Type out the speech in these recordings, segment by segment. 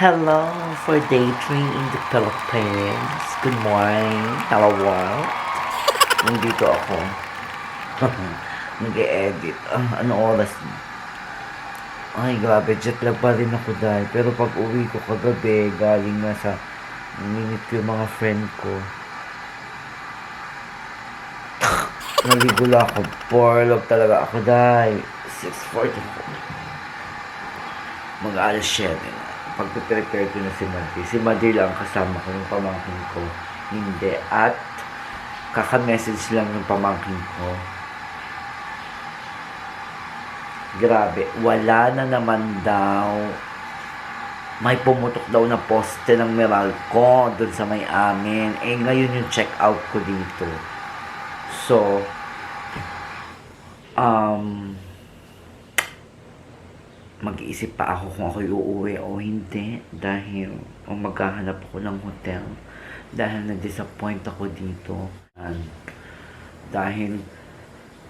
Hello for day three in the Philippines. Good morning, hello world. Nandito ako. Nag-e-edit. Ah, ano oras na? Ay, grabe. Jet lag pa rin ako dahil. Pero pag uwi ko kagabi, galing na sa minute ko yung mga friend ko. Naligo lang ako. Porlog talaga ako dahil. 6.44. Mag-alas 7 na. Pagpe-prepare ko na si Madi. Si Madi lang kasama ko yung pamangkin ko. Hindi. At kaka-message lang yung pamangkin ko. Grabe. Wala na naman daw. May pumutok daw na poste ng Meralco doon sa may amin. Eh ngayon yung check out ko dito. So, um, mag-iisip pa ako kung ako uuwi o hindi dahil o maghahanap ako ng hotel dahil na-disappoint ako dito. And, dahil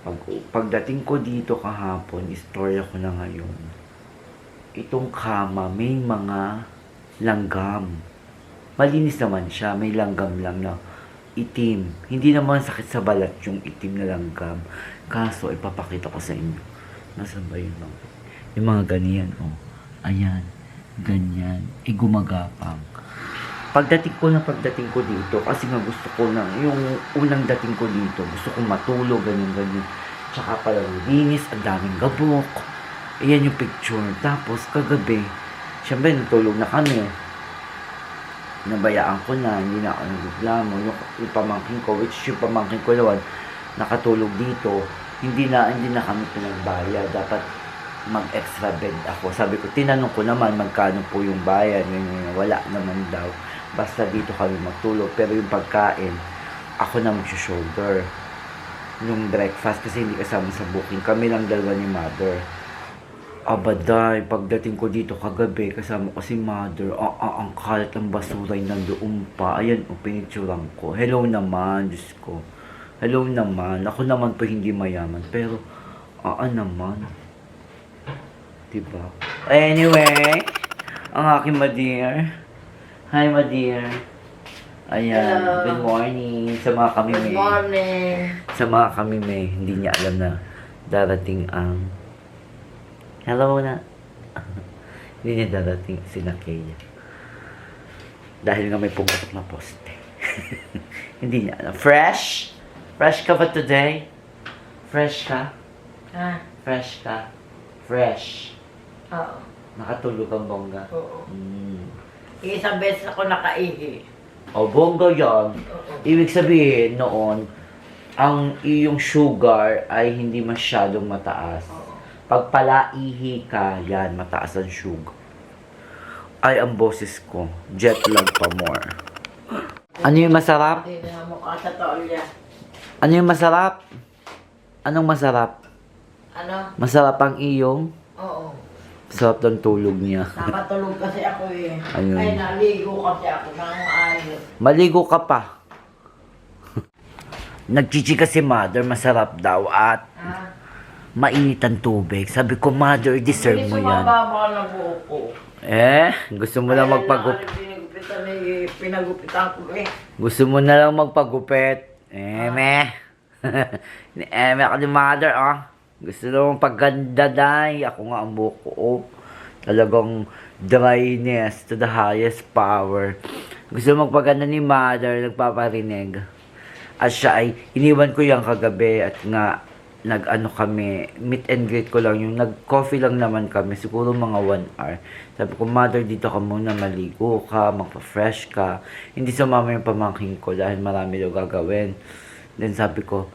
pag, pagdating ko dito kahapon, istorya ko na ngayon. Itong kama, may mga langgam. Malinis naman siya, may langgam lang na itim. Hindi naman sakit sa balat yung itim na langgam. Kaso, ipapakita ko sa inyo. Nasaan ba yun lang? Yung mga ganyan, oh. Ayan. Ganyan. Eh, gumagapang. Pagdating ko na pagdating ko dito, kasi nga gusto ko na, yung unang dating ko dito, gusto ko matulog, ganyan, ganyan. Tsaka pala linis, ang daming gabok. Ayan yung picture. Tapos, kagabi, syempre, natulog na kami. Nabayaan ko na, hindi na ako nagreklamo. Yung, yung pamangkin ko, which yung pamangkin ko naman, nakatulog dito, hindi na, hindi na kami pinagbayad. Dapat mag-extra bed ako. Sabi ko, tinanong ko naman magkano po yung bayad. Ganyan, wala naman daw. Basta dito kami magtulog. Pero yung pagkain, ako na mag-shoulder. Yung breakfast, kasi hindi kasama sa booking. Kami lang dalawa ni mother. Abaday, pagdating ko dito kagabi, kasama ko si mother, ah, ah, ang kalat ng basura yung nandoon pa. Ayan, o pinicturan ko. Hello naman, Diyos ko. Hello naman. Ako naman po hindi mayaman. Pero, ah, ah, naman. Diba? Anyway, ang aking ma-dear. Hi, ma-dear. Ayan, Hello. good morning sa mga kami Good may, morning. sa mga kami may, hindi niya alam na darating ang Hello na. hindi niya darating si Nakeya. Dahil nga may pumutok na poste. hindi niya alam. Fresh? Fresh ka ba today? Fresh ka? Ha? Fresh ka? Fresh. Oo. Nakatulog ang bongga. Oo. Mm. Isang beses ako nakaihi. O, bongga yan. Oo. Ibig sabihin noon, ang iyong sugar ay hindi masyadong mataas. Oo. Pag palaihi ka, yan, mataas ang sugar. Ay, ang boses ko. Jet lag pa more. Ano yung masarap? Hindi na mukha sa tolya. Ano yung masarap? Anong masarap? Ano? Masarap ang iyong? Oo. Sarap ng tulog niya. Nakatulog kasi ako eh. Ayun. Ay, naligo kasi ako ng ayos. Maligo ka pa. Nagchichika si mother, masarap daw at Ha? mainit ang tubig. Sabi ko, mother, deserve mo yan. Sumababa ng buhok ko. Eh, gusto mo na Kaya magpagup... na- Pinagupitan, eh, pinagupitan ko eh. Gusto mo na lang magpagupit. Eh, meh. eh, meh ni mother, ah. Gusto na mong pagganda, day. Ako nga ang buhok oh. Talagang dryness to the highest power. Gusto magpaganda ni mother, nagpaparinig. At siya ay, iniwan ko yung kagabi at nga, nag-ano kami, meet and greet ko lang yung nag-coffee lang naman kami, siguro mga one hour. Sabi ko, mother, dito ka muna, maligo ka, magpa-fresh ka. Hindi sumama yung pamangking ko dahil marami daw gagawin. Then sabi ko,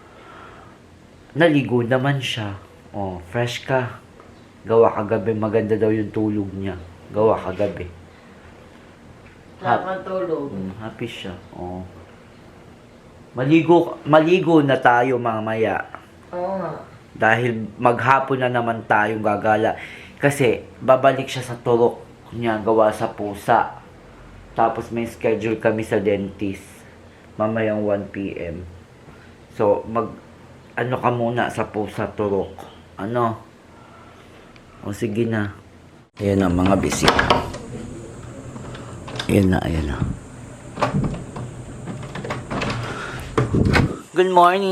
naligo naman siya. Oh, fresh ka. Gawa kagabi, maganda daw yung tulog niya. Gawa kagabi. Tama tulog. Mm, happy siya. Oh. Maligo, maligo na tayo mamaya. Oo nga. Dahil maghapon na naman tayong gagala. Kasi babalik siya sa turok niya gawa sa pusa. Tapos may schedule kami sa dentist. Mamayang 1pm. So, mag, ano ka muna sa pusa turok. Ano? O sige na. Ayan ang mga bisita. Ayan na, ayan na. Good morning!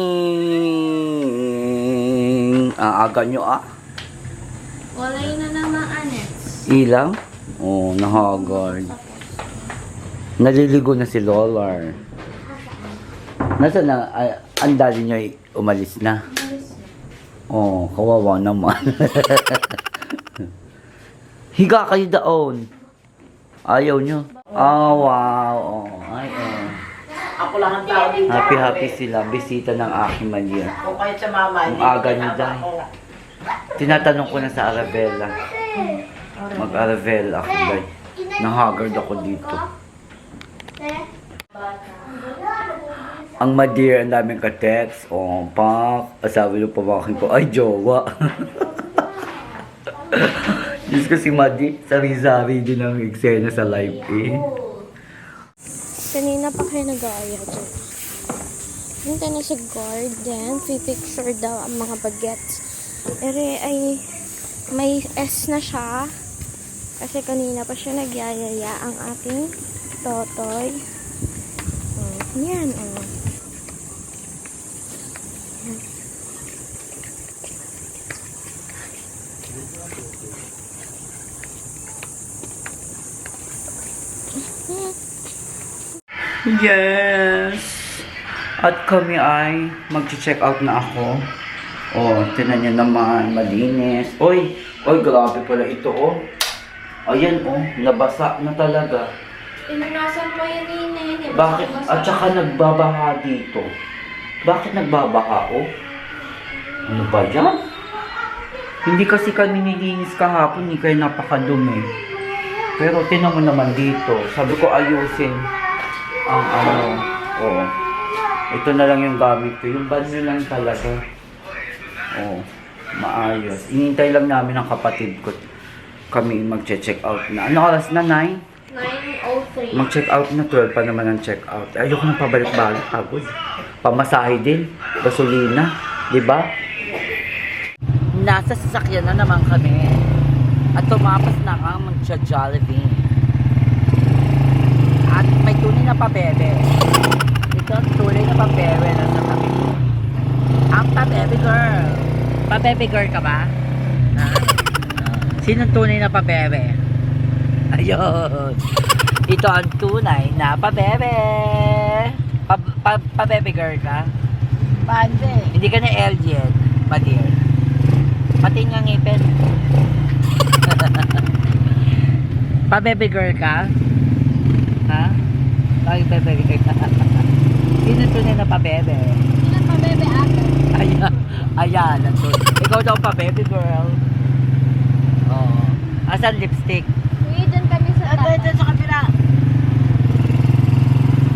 Ang aga nyo ah. Walay na naman, Anets. Ilang? Oh, nahagard. Naliligo na si Lolar. Nasaan na? Ay, ang dali nyo ay umalis na. Oh, kawawa naman. Higa kayo daon. Ayaw nyo. Ah, wow. Oh, ay, oh. Ako lang ang tao dito. Happy, happy sila. Bisita ng aking Malia. Kung kayo sa mama, Ang aga Day. ako. Tinatanong ko na sa Arabella. Mag-Arabella ako, Day. Nahagard ako dito. Ang madear, ang daming ka-text. Oh, pak. Asabi ng pamakin ko, ay, jowa. Diyos ko si Madi, sari-sari din ang eksena sa live eh. Kanina pa kayo nag-aaya dyan. Punta na sa garden. Pipicture daw ang mga bagets. Ere ay may S na siya. Kasi kanina pa siya nagyayaya ang ating totoy. Oh, yan, oh. Yes! At kami ay mag-check out na ako. Oh, tinan niyo naman, malinis. Oy, oy, grabe pala ito, oh. Ayan, oh, nabasa na talaga. Inunasan mo yan, Nene. Bakit? At saka nagbabaha dito. Bakit nagbabaha, oh? Ano ba yan? Hindi kasi kami nilinis kahapon, hindi kayo napakadumi. Pero tinan mo naman dito. Sabi ko ayusin ang ano. Oh. Ito na lang yung gamit ko. Yung banyo lang talaga. Oh. Maayos. Inintay lang namin ang kapatid ko. Kami magche-check out na. Ano oras na, 9? 9.03. Mag-check out na 12 pa naman ang check out. Ayoko na pabalik-balik. Pagod. Pamasahe din. Gasolina. Di ba? Nasa sasakyan na naman kami. At tumapas na kang mag-Jollibee. At may tunay na pabebe. Ito ang tunay na pabebe na sa tabi ko. Ang pabebe girl. Pabebe girl ka ba? Ha? Sino tunay na pabebe? Ayun. Ito ang tunay na pabebe. Pa, pa, pabebe girl ka? Pande. Hindi ka na alien, my dear. Pati nga ngipin. pabebe girl ka? Ha? Pabebe girl ka? Sino tunay na pabebe? Sino pa, bebe, ate? Ayan. Ayan. Ikaw daw pabebe girl. Oo. Asan lipstick? Uy, dun kami sa Ito, ito tapat. sa kabila.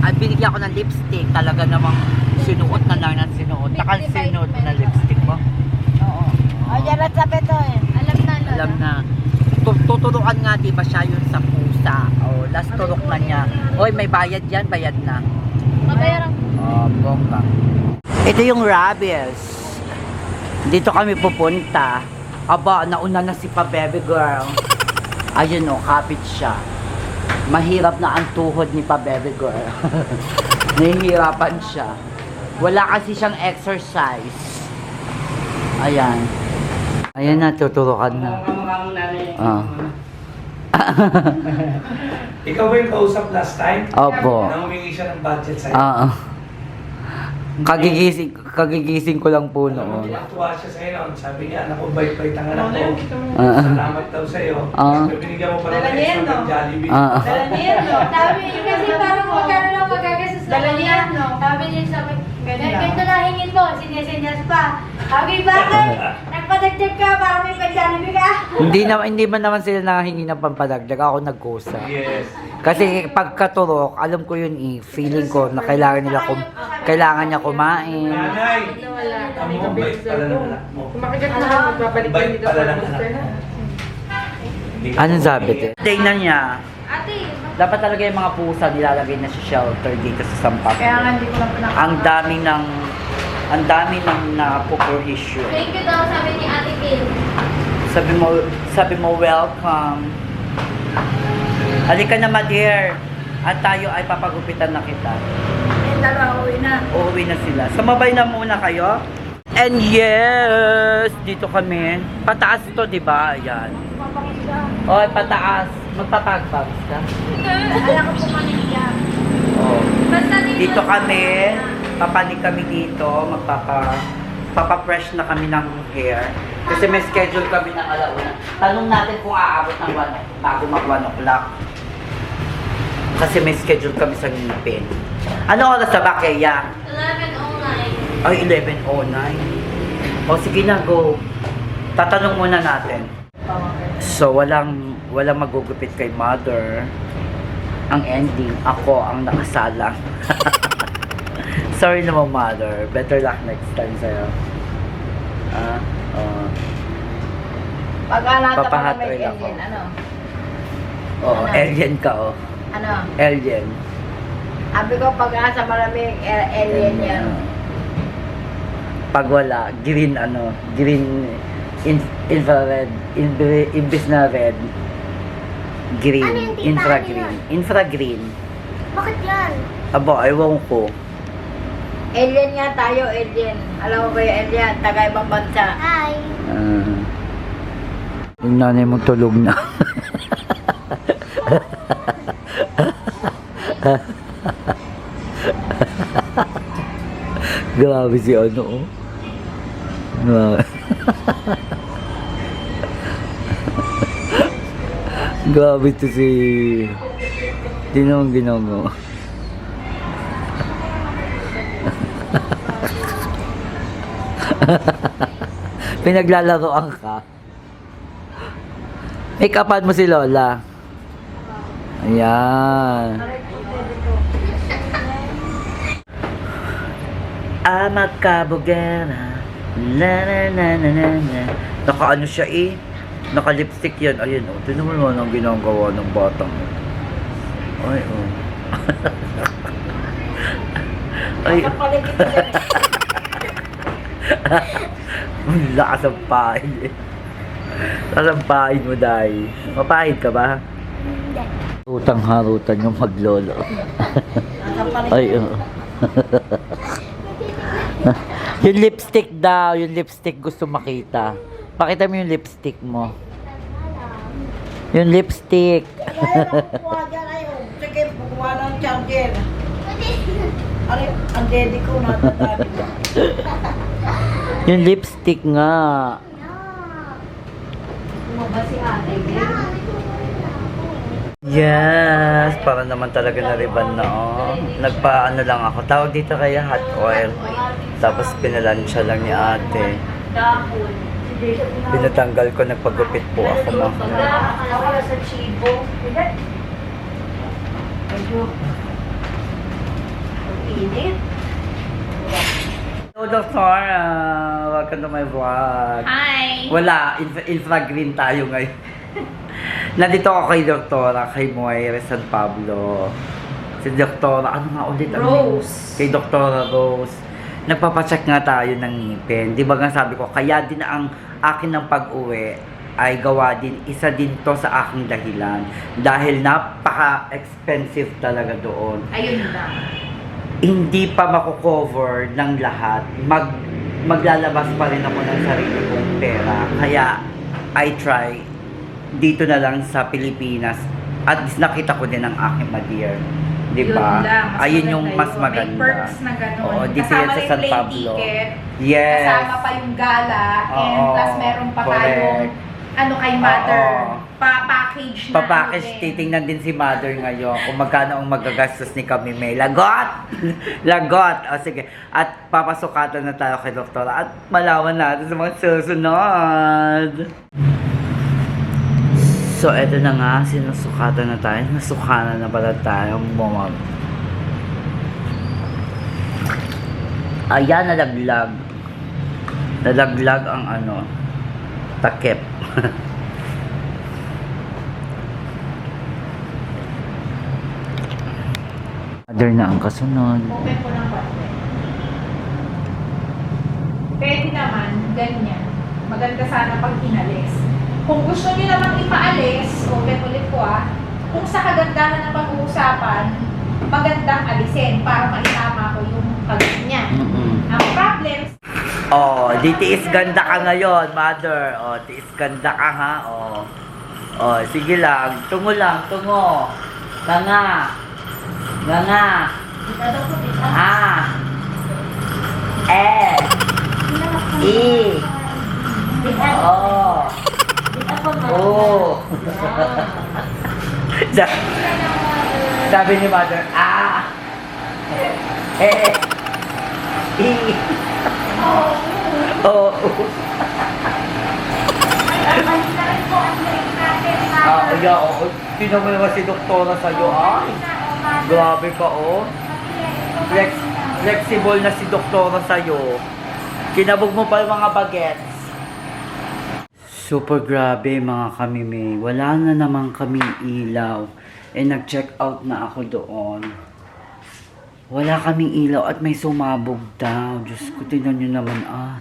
At binigyan ko ng lipstick, talaga namang sinuot na lang ng sinuot. Nakal sinuot mo ng lipstick mo. Oo. Ay, yan at sabi to eh. Alam na, Lola. Alam na. Tu- Tuturuan nga, di ba siya yun sa pusa? O, last turok na niya. Oy, may bayad yan, bayad na. Mabayaran ko. Oh, bongga. Ito yung Rabbles. Dito kami pupunta. Aba, nauna na si pa baby girl. Ayun o, kapit siya. Mahirap na ang tuhod ni pa baby girl. Nahihirapan siya. Wala kasi siyang exercise. Ayan. Ayan na, tuturukan na. Ah. Ikaw ba yung kausap last time? Opo. Na humingi siya ng budget sa'yo? Ah. Kagigising, kagigising ko lang po Alam mo, noon. Tuwa siya sa'yo noon. Sabi niya, anak ko, bait-bait ang anak ko. Ah. Salamat daw sa'yo. Ah. Pero binigyan mo pa ng Dala niya extra ng no? Jollibee. Ah. Dala niya, no? Sabi niya kasi parang magagastos na Dala niya, no? Sabi niya sa akin, ganito na hingin mo, sinyasinyas pa. Sabi, bakit? Nagpadagdag ka para may pagdalibi ka. hindi na hindi man naman sila nakahingi ng pampadagdag ako nagkusa. Yes. Kasi pagkaturok, alam ko yun eh, feeling ko na kailangan nila kum kailangan niya kumain. Nanay, ang mo, bait pala ng anak mo. Kumakigat na magbabalik Bait dito pala ng anak mo. Anong sabi? niya. Ate, Dapat talaga yung mga pusa nilalagay na sa shelter dito sa Sampak. Kaya nga hindi ko lang pinaka... Ang dami ng ang dami ng napuprohisyo. thank you daw sabi ni Ate Kim. Sabi mo, sabi mo welcome. Halika na, my dear. At tayo ay papagupitan na kita. Yung dalawa uwi na. Uuwi na sila. Sumabay na muna kayo. And yes, dito kami. Pataas to, di ba? Ayan. Oy, pataas. Magpapagbangs ka. Alam ko yan. Oh. Basta Dito kami. Papanig kami dito. Magpapa papapresh na kami ng hair. Kasi may schedule kami ng alauna. Tanong natin kung aabot ng 1 bago mag 1 o'clock. Kasi may schedule kami sa ngipin. Ano oras na ba, Kaya? 11.09. Ay, 11.09. O sige na, go. Tatanong muna natin. So, walang, walang magugupit kay mother. Ang ending, ako ang nakasalang. Sorry naman, mother. Better luck next time sa'yo. Ah, oh. Pa kami rin ako. alien, ano? Oh, Ano? alien ka, oh. Ano? Alien. Sabi ko pag-asa malamig, a- alien yan. Pag wala, green ano, green in, infrared, infra, imbis na red, green, Ano yung tita? infragreen, Ano infragreen. Bakit yan? Abo, ewan ko. Alien nga tayo, alien. Alam mo ba yung alien? Taga ibang bansa. Hi. Ah. yung nanay mo tulog na. Grabe si ano, oh. Grabe. Grabe to si... Tinong ginongo. Pinaglalaroan ka. Make upan mo si Lola. Ayan. Ama kabugera. Na na na na na na. Naka ano siya eh. Naka lipstick yan. Ayun oh. Tinan mo naman ang ginagawa ng batang. Ay oh. Ay oh. Ang lakas ang pahid eh. Pahid mo dahil. Mapahid ka ba? Utang harutan yung maglolo. Ay, oh. yung lipstick daw, yung lipstick gusto makita. Pakita mo yung lipstick mo. Yung lipstick. Sige, kuha ng charger. Ano, ang daddy ko natatabi. yung lipstick nga. Bumaba si ate. Yes, para naman talaga na riban na oh. Nagpa-ano lang ako. Tawag dito kaya hot oil. Tapos pinalansya lang ni ate. Dahon. Pinatanggal ko, nagpagupit po ako ma. Ako sa chibo. Init. Hello, Doctor. Uh, welcome to my vlog. Hi. Wala, infra, infragreen tayo ngayon. Nandito ako kay Doktora, kay Moira San Pablo. Si Doktora, ano nga ulit? Ano? Rose. Kay Doktora Rose. Nagpapacheck nga tayo ng ngipin. Di ba nga sabi ko, kaya din ang akin ng pag-uwi ay gawa din, isa din to sa aking dahilan. Dahil napaka-expensive talaga doon Ayun lang. hindi pa mako-cover ng lahat, mag maglalabas pa rin ako ng sarili kong pera. Kaya I try dito na lang sa Pilipinas at nakita ko din ang aking madear. Di ba? Ayun yung mas maganda. May perks na gano'n. Oo, Kasama yan sa San Pablo. ticket. Yes. Kasama pa yung gala. and Oo, plus meron pa correct. tayong ano kay mother. Oo. Pa-package na. Papackage, ano din. titingnan din si mother ngayon kung magkano ang magagastos ni kami may lagot! lagot! O sige, at papasukatan na tayo kay doktora at malaman natin sa mga susunod. So, eto na nga, sinusukatan na tayo. Nasukana na pala tayo. Bumag. Ayan, nalaglag. Nalaglag ang ano, takip. Mother na ang kasunod. Open ko ng konti. Pwede naman, ganyan. Maganda sana pag inalis. Kung gusto niyo namang ipaalis, open ulit ko ah. kung sa kagandahan ng pag-uusapan, magandang alisin para maitama ko yung kagat niya. Mm-mm. Ang problem, Oh, di tiis ganda ka ngayon, mother. Oh, tiis ganda ka ha. Oh. Oh, sige lang. Tungo lang, tungo. Ganga. Ganga. Ha. Eh. I. Oh. Oh. Sa- Sabi ni mother, ah. Eh. I. Oo. Ah, yeah, oo. Tingnan mo naman si doktora sa'yo, ah. Grabe ka, oh. Flex, flexible na si doktora sa'yo. Kinabog mo pa yung mga bagets. Super grabe mga kamimi. Wala na naman kami ilaw. Eh, nag-check out na ako doon. Wala kaming ilaw at may sumabog daw. Diyos ko, tingnan nyo naman, ah.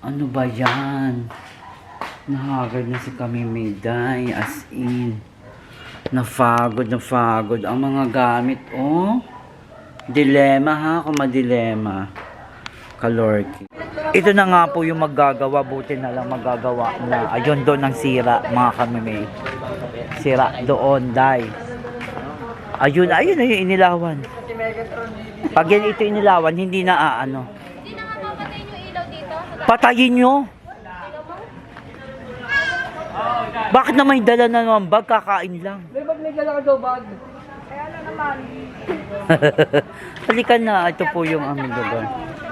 Ano ba yan? Nahagad na si kami Miday, as in. Nafagod, nafagod. Ang mga gamit, oh. Dilema ha, kung madilema. Kalorki. Ito na nga po yung maggagawa, buti na lang magagawa na. Ayun doon ang sira, mga kamimi. Sira doon, dai. Ayun, ayun na yung inilawan. Pag yan ito inilawan, hindi na aano. Patayin nyo. Bakit na may dala na naman bag? Kakain lang. May bag may dala ka daw bag. Halika na, ito po yung aming lugar.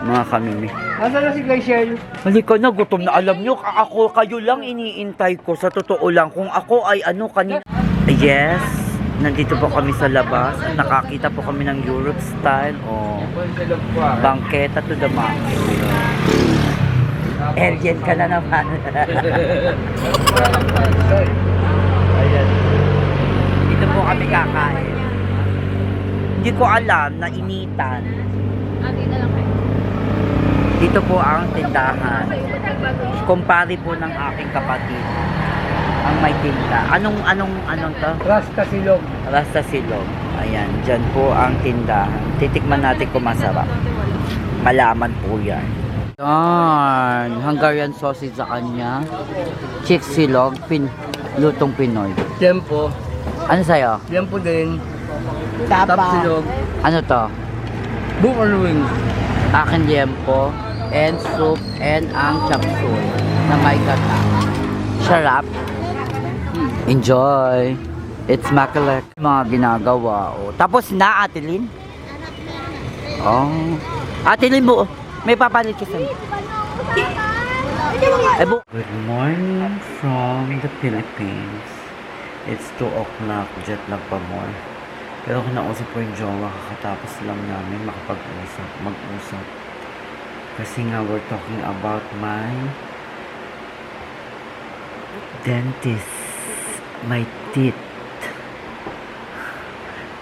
Mga kamimi. Nasaan na si Glacier? Halika na, gutom na. Alam nyo, ako, kayo lang iniintay ko. Sa totoo lang, kung ako ay ano, kanina. Yes, nandito po kami sa labas. Nakakita po kami ng Europe style. O, bangketa to the max. Alien ka na naman. Ayan. Dito po kami kakain. Hindi ko alam na initan. Dito po ang tindahan. Kumpare po ng aking kapatid. Ang may tinda. Anong, anong, anong to? Rasta silog. Rasta Silog. Ayan, dyan po ang tindahan. Titikman natin kung masarap. Malaman po yan. Darn! Hungarian sausage sa kanya. Chick Silog, pin, lutong Pinoy. Tempo. Ano sa'yo? Tempo din. Tapa. Top silog. Ano to? Buffalo wings. Akin liempo, and soup, and ang chop suey na may gata. Sarap. Enjoy. It's makalek. Mga ginagawa. Oh. Tapos na, Atilin? Oh. Atilin mo, may papalit ka sa Eh, Good morning from the Philippines. It's 2 o'clock, jet lag pa more. Pero kinausap ko yung jowa, kakatapos lang namin makapag-usap, mag-usap. Kasi nga we're talking about my dentist, my teeth.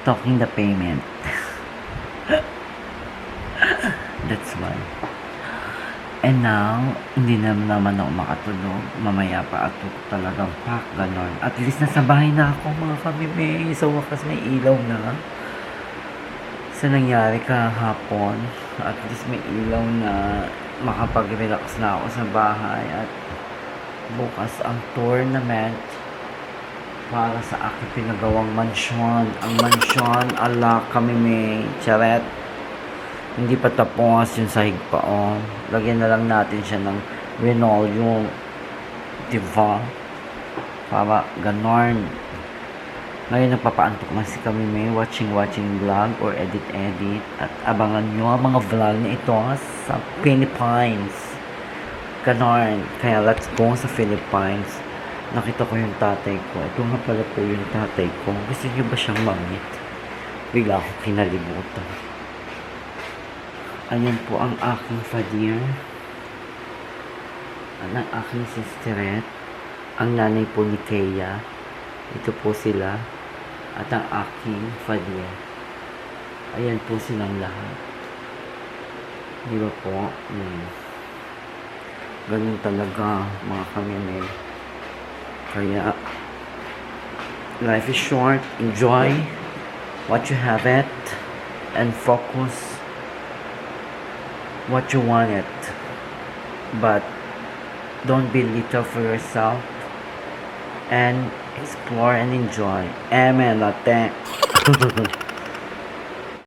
Talking the payment. That's why. And now, hindi na naman ako makatulog. Mamaya pa at talagang pack, ganon. At least nasa bahay na ako, mga kamime. Sa wakas may ilaw na. Sa nangyari kahapon, at least may ilaw na makapag-relax na ako sa bahay. At bukas ang tournament para sa aking pinagawang mansyon. Ang mansyon, ala kami may charet. Hindi pa tapos yung sahig pa, oh. Lagyan na lang natin siya ng linoleum. Diba? Para ganorn. Ngayon nagpapaantok man si kami may watching watching vlog or edit edit at abangan nyo ang mga vlog na ito sa Philippines. Ganon. Kaya let's go sa Philippines. Nakita ko yung tatay ko. Ito nga pala po yung tatay ko. Gusto niyo ba siyang mamit? Bigla ako kinalimutan. Ayan po ang aking fadir. Ang aking sisteret. Ang nanay po ni Kea. Ito po sila. At ang aking fadir. Ayan po silang lahat. Di ba po? Hmm. Ganun talaga mga kami may. Kaya life is short. Enjoy what you have it and focus what you want it. But don't be little for yourself and explore and enjoy. Amen, latte.